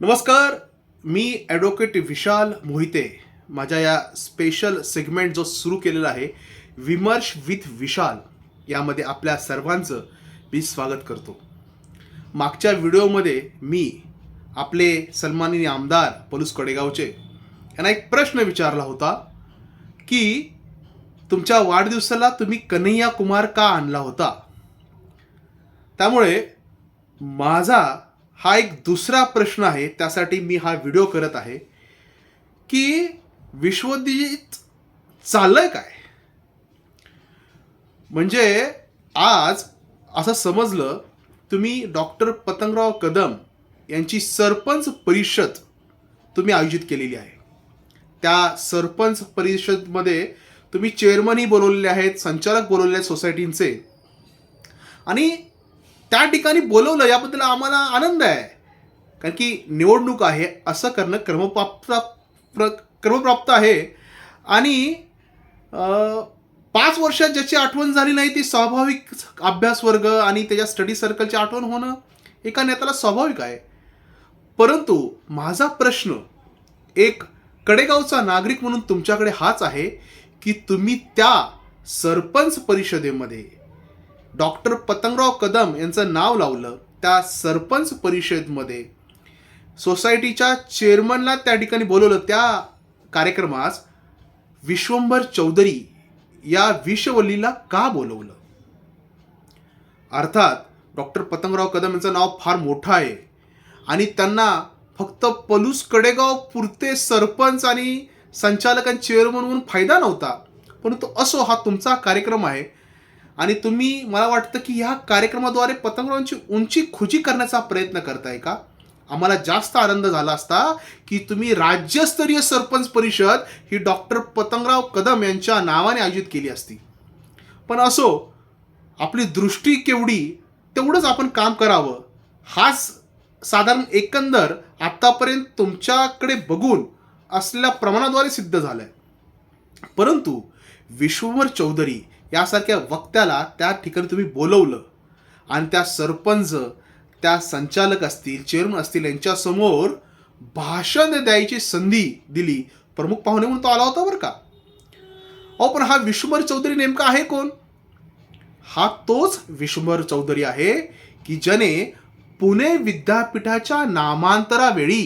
नमस्कार मी ॲडव्होकेट विशाल मोहिते. माझ्या या स्पेशल सेगमेंट जो सुरू केलेला आहे विमर्श विथ विशाल यामध्ये आपल्या सर्वांचं मी स्वागत करतो. मागच्या व्हिडिओमध्ये मी आपले सन्माननीय आमदार पलूस कडेगावचे यांना एक प्रश्न विचारला होता की तुमच्या वाढदिवसाला तुम्ही कन्हैया कुमार का आणला होता? त्यामुळे माझा हा एक दुसरा प्रश्न आहे त्यासाठी मी हा व्हिडिओ करत आहे की विश्वजित चाललंय काय? म्हणजे आज असं समजलं तुम्ही डॉक्टर पतंगराव कदम यांची सरपंच परिषद तुम्ही आयोजित केलेली आहे. त्या सरपंच परिषदमध्ये तुम्ही चेअरमनही बोलवलेले आहेत संचालक बोलवलेले आहेत सोसायटींचे आणि त्या ठिकाणी बोलवलं याबद्दल आम्हाला आनंद आहे. कारण की निवडणूक आहे असं करणं क्रमप्राप्त प्र क्रमप्राप्त आहे. आणि पाच वर्षात ज्याची आठवण झाली नाही ती स्वाभाविक अभ्यास वर्ग आणि त्याच्या स्टडी सर्कलची आठवण होणं एका नेत्याला स्वाभाविक आहे. परंतु माझा प्रश्न एक कडेगावचा नागरिक म्हणून तुमच्याकडे हाच आहे की तुम्ही त्या सरपंच परिषदेमध्ये डॉक्टर पतंगराव कदम यांचं नाव लावलं त्या सरपंच परिषदमध्ये. सोसायटीच्या चेअरमनला त्या ठिकाणी बोलवलं. त्या कार्यक्रमास विश्वंभर चौधरी या विषवल्लीला का बोलवलं? अर्थात डॉक्टर पतंगराव कदम यांचं नाव फार मोठं आहे. आणि त्यांना फक्त पलूस कडेगाव पुरते सरपंच आणि संचालक आणि चेअरमन म्हणून फायदा नव्हता. परंतु असो हा तुमचा कार्यक्रम आहे. आणि तुम्ही मला वाटतं की ह्या कार्यक्रमाद्वारे पतंगरावांची उंची खुजी करण्याचा प्रयत्न करताय का? आम्हाला जास्त आनंद झाला असता की तुम्ही राज्यस्तरीय सरपंच परिषद ही डॉक्टर पतंगराव कदम यांच्या नावाने आयोजित केली असती. पण असो आपली दृष्टी केवढी तेवढंच आपण काम करावं. हाच साधारण एकंदर आत्तापर्यंत तुमच्याकडे बघून असलेल्या प्रमाणाद्वारे सिद्ध झालंय. परंतु विश्वभर चौधरी यासारख्या वक्त्याला त्या ठिकाणी तुम्ही बोलवलं. आणि त्या सरपंच त्या संचालक असतील चेअरमन असतील यांच्यासमोर भाषण द्यायची संधी दिली. प्रमुख पाहुणे म्हणून तो आला होता बरं का? अहो पण हा विश्वभर चौधरी नेमका आहे कोण? हा तोच विश्वभर चौधरी आहे की ज्याने पुणे विद्यापीठाच्या नामांतरावेळी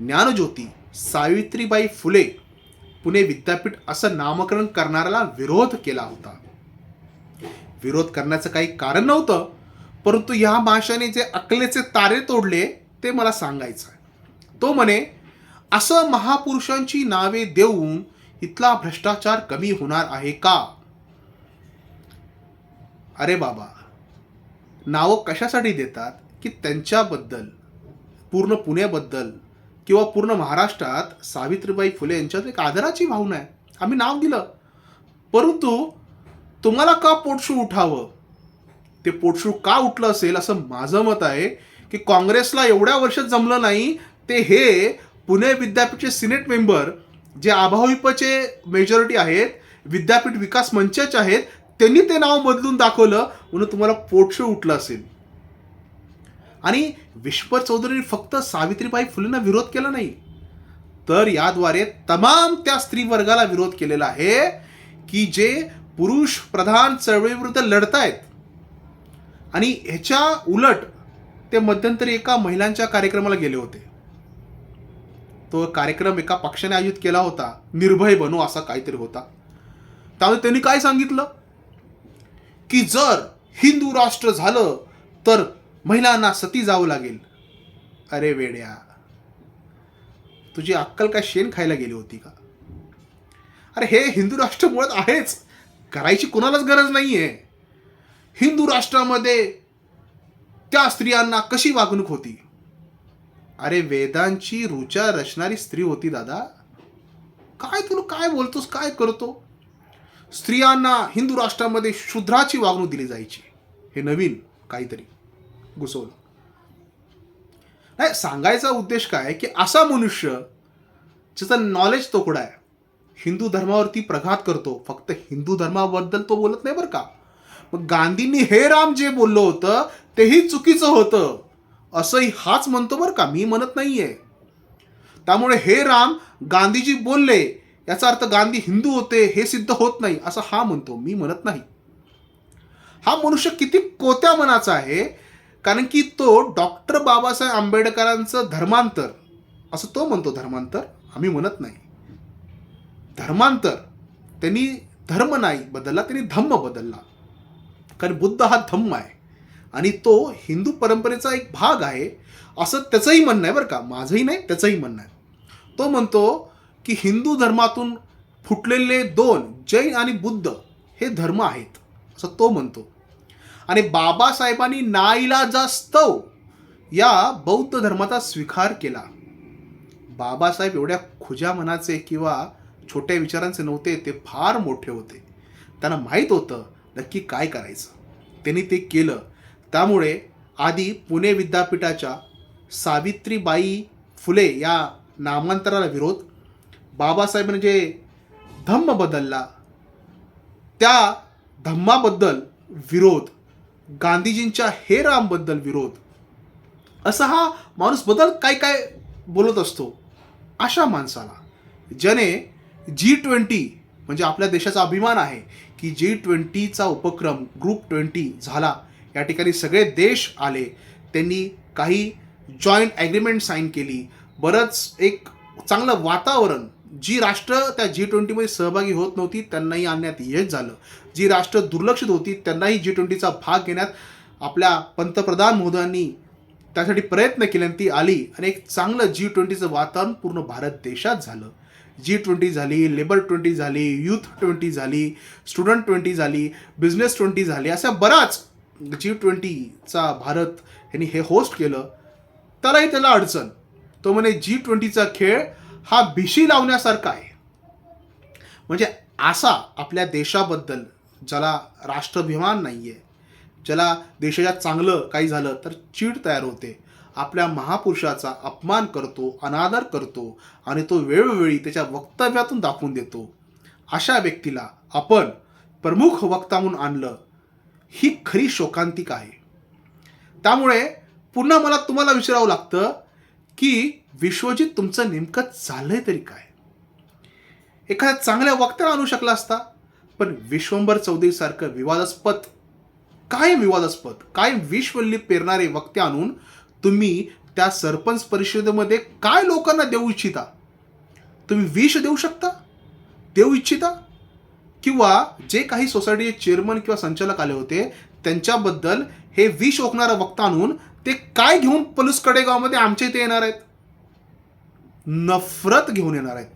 ज्ञानज्योती सावित्रीबाई फुले पुणे विद्यापीठ असं नामकरण करणाऱ्याला विरोध केला होता. विरोध करण्याचं काही कारण नव्हतं परंतु या भाषाने जे अकलेचे तारे तोडले ते मला सांगायचं आहे. तो म्हणे असं महापुरुषांची नावे देऊन इथला भ्रष्टाचार कमी होणार आहे का? अरे बाबा नावं कशासाठी देतात? की त्यांच्याबद्दल? पूर्ण पुण्याबद्दल? किंवा पूर्ण महाराष्ट्रात सावित्रीबाई फुले यांच्यात एक आदराची भावना आहे. आम्ही नाव दिलं. परंतु तुम्हाला का पोटशू उठावं? ते पोटशू का उठलं असेल असं माझं मत आहे की काँग्रेसला एवढ्या वर्षात जमलं नाही ते हे पुणे विद्यापीठचे सिनेट मेंबर जे आभाविपचे मेजॉरिटी आहेत विद्यापीठ विकास मंचाचे आहेत त्यांनी ते नाव बदलून दाखवलं म्हणून तुम्हाला पोटशू उठलं असेल. आणि विश्वर चौधरीने फक्त सावित्रीबाई फुलेंना विरोध केला नाही. तर याद्वारे तमाम त्या स्त्री वर्गाला विरोध केलेला आहे की जे पुरुष प्रधान चळवळीविरुद्ध लढतायत. आणि ह्याच्या उलट ते मध्यंतरी एका महिलांच्या कार्यक्रमाला गेले होते. तो कार्यक्रम एका पक्षाने आयोजित केला होता. निर्भय बनू असा काहीतरी होता. त्यामुळे त्यांनी काय सांगितलं? की जर हिंदू राष्ट्र झालं तर महिलांना सती जावं लागेल. अरे वेड्या तुझी अक्कल काय शेण खायला गेली होती का? अरे हे हिंदू राष्ट्र मुळात आहेच. करायची कुणालाच गरज नाहीये. हिंदू राष्ट्रामध्ये त्या स्त्रियांना कशी वागणूक होती? अरे वेदांची रुचा रचणारी स्त्री होती दादा. काय तुला काय बोलतोस काय करतो? स्त्रियांना हिंदू राष्ट्रामध्ये शूद्राची वागणूक दिली जायची. हे नवीन काहीतरी. घुसवलं. नाही सांगायचा उद्देश काय की असा मनुष्य ज्याचं नॉलेज तोकडा आहे हिंदू धर्मावरती प्रघात करतो फक्त हिंदू धर्माबद्दल तो बोलत नाही बरं का. मग गांधींनी हे राम जे बोललं होतं तेही चुकीचं होतं. असंही हाच म्हणतो बरं का मी म्हणत नाहीये. त्यामुळे हे राम गांधीजी बोलले याचा अर्थ गांधी हिंदू होते हे सिद्ध होत नाही असं हा म्हणतो मी म्हणत नाही. हा मनुष्य किती कोत्या मनाचा आहे कारण की तो डॉक्टर बाबासाहेब आंबेडकरांचं धर्मांतर असं तो म्हणतो धर्मांतर आम्ही म्हणत नाही. धर्मांतर त्यांनी धर्म नाही बदलला त्यांनी धम्म बदलला. कारण बुद्ध हा धम्म आहे. आणि तो हिंदू परंपरेचा एक भाग आहे असं त्याचंही म्हणणं आहे बरं का. माझंही नाही त्याचंही म्हणणं आहे. तो म्हणतो की हिंदू धर्मातून फुटलेले दोन जैन आणि बुद्ध हे धर्म आहेत असं तो म्हणतो. आणि बाबासाहेबांनी नाईलाजास्तव या बौद्ध धर्माचा स्वीकार केला. बाबासाहेब एवढ्या खुज्या मनाचे किंवा छोट्या विचारांचे नव्हते ते फार मोठे होते. त्यांना माहीत होतं नक्की काय करायचं. त्यांनी ते केलं. त्यामुळे आधी पुणे विद्यापीठाच्या सावित्रीबाई फुले या नामांतराला विरोध बाबासाहेबांनी जे धम्म बदलला त्या धम्माबद्दल विरोध गांधीजींच्या हे रामबद्दल विरोध. असा हा माणूस बदल काय काय बोलत असतो? अशा माणसाला. ज्याने जी ट्वेंटी म्हणजे आपल्या देशाचा अभिमान आहे की जी ट्वेंटीचा उपक्रम ग्रुप ट्वेंटी झाला. या ठिकाणी सगळे देश आले. त्यांनी काही जॉईंट ॲग्रीमेंट साईन केली. बरंच एक चांगलं वातावरण जी राष्ट्र त्या जी ट्वेंटीमध्ये सहभागी होत नव्हती त्यांनाही आणण्यात यश झालं. जी राष्ट्र दुर्लक्षित होती त्यांनाही जी ट्वेंटीचा भाग घेण्यात आपल्या पंतप्रधान मोदयांनी त्यासाठी प्रयत्न केले आणि ती आली आणि एक चांगलं जी ट्वेंटीचं वातावरण पूर्ण भारत देशात झालं. जी ट्वेंटी झाली लेबर ट्वेंटी झाली यूथ ट्वेंटी झाली स्टुडंट ट्वेंटी झाली बिझनेस ट्वेंटी झाली अशा बराच जी ट्वेंटीचा भारत यांनी हे होस्ट केलं. त्यालाही त्याला अडचण. तो म्हणे जी ट्वेंटीचा खेळ हा भिशी लावण्यासारखा आहे. म्हणजे असा आपल्या देशाबद्दल ज्याला राष्ट्राभिमान नाही आहे ज्याला देशाच्या चांगलं काही झालं तर चीड तयार होते. आपल्या महापुरुषाचा अपमान करतो अनादर करतो आणि तो वेळोवेळी त्याच्या वक्तव्यातून दाखवून देतो. अशा व्यक्तीला आपण प्रमुख वक्ता म्हणून आणलं ही खरी शोकांतिका आहे. त्यामुळे पुन्हा मला तुम्हाला विचारावं लागतं की विश्वजित तुमचं नेमकं चाललंय तरी काय? एखाद्या चांगल्या वक्त्याला आणू शकला असता पण विश्वंभर चौधरीसारखं विवादास्पद काय विवादास्पद काय विषवल्ली पेरणारे वक्ते आणून तुम्ही त्या सरपंच परिषदेमध्ये काय लोकांना देऊ इच्छिता? तुम्ही विष देऊ शकता? देऊ इच्छिता? किंवा जे काही सोसायटीचे चेअरमन किंवा संचालक आले होते त्यांच्याबद्दल हे विष ओकणारं वक्ता आणून ते काय घेऊन पलूस कडेगावमध्ये आमच्या इथे येणार आहेत? नफरत घेऊन येणार आहेत.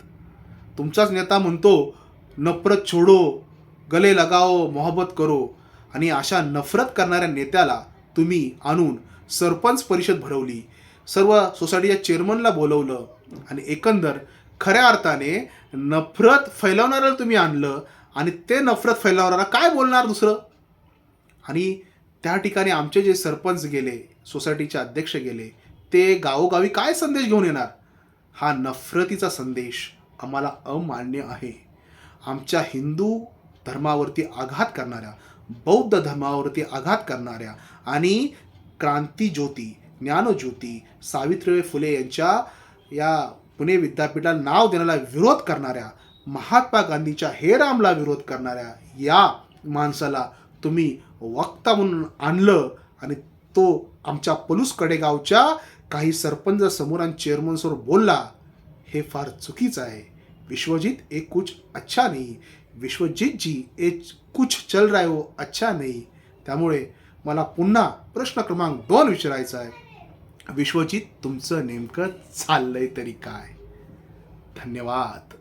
तुमचाच नेता म्हणतो नफरत छोडो गले लगाओ मोहब्बत करो. आणि अशा नफरत करणाऱ्या नेत्याला तुम्ही आणून सरपंच परिषद भरवली. सर्व सोसायटीच्या चेअरमनला बोलवलं. आणि एकंदर खऱ्या अर्थाने नफरत फैलावणाऱ्याला तुम्ही आणलं आणि ते नफरत फैलावणारा काय बोलणार दुसरं? आणि त्या ठिकाणी आमचे जे सरपंच गेले सोसायटीचे अध्यक्ष गेले ते गावोगावी काय संदेश घेऊन येणार? हा नफरतीचा संदेश आम्हाला अमान्य आहे. आमच्या हिंदू धर्मावरती आघात करणाऱ्या बौद्ध धर्मावरती आघात करणाऱ्या आणि क्रांतीज्योती ज्ञानज्योती सावित्रीबाई फुले यांच्या या पुणे विद्यापीठाला नाव देण्याला विरोध करणाऱ्या महात्मा गांधीच्या हे रामला विरोध करणाऱ्या या माणसाला तुम्ही वक्ता म्हणून आणलं आणि तो आमच्या पलूस कडेगावच्या काही सरपंच समोर आणि चेअरमनसमोर बोलला हे फार चुकीचं आहे. विश्वजीत एक कुछ अच्छा नाही. विश्वजीत जी एक कुछ चल रहा है वो अच्छा नाही. त्यामुळे मला पुन्हा प्रश्न क्रमांक दोन विचारायचा आहे. विश्वजीत तुमचं नेमकं चाललंय तरी काय? धन्यवाद.